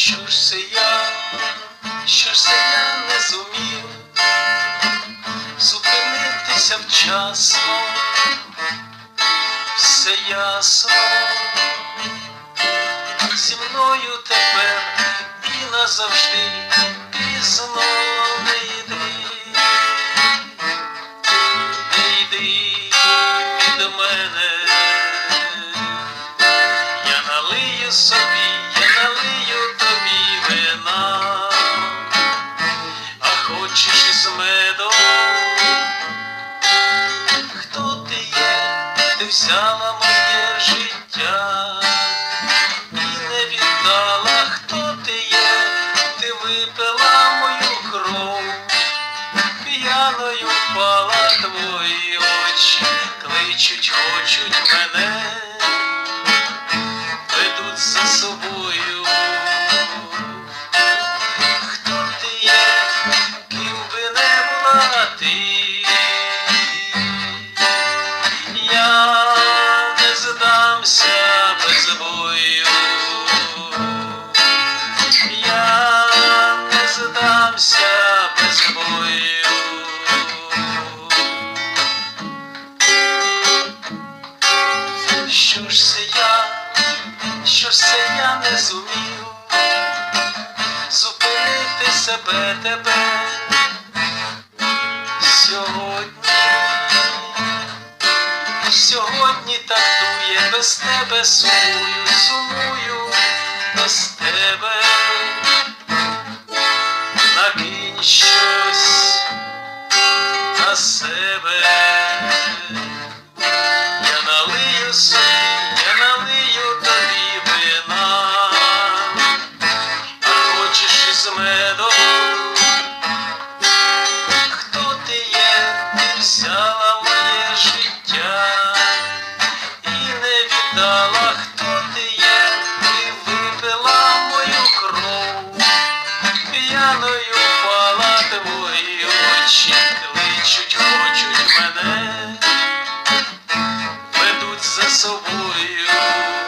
ж це я, що ж це я не зумів зупинитися вчасно, все ясно, зі мною тепер і назавжди пізно. не йди, взяла моє життя. І не віддала, хто ти є, ти випила мою кров, п'яною впала твої очі, кличуть, хочуть мене. Ведуть за собою. Хто ти є, ким би? Що ж це я, що ж це я не зумів зупинити себе тебе сьогодні, сьогодні так без тебе сумую, сумую без тебе. наші кличуть, хочуть мене, ведуть за собою.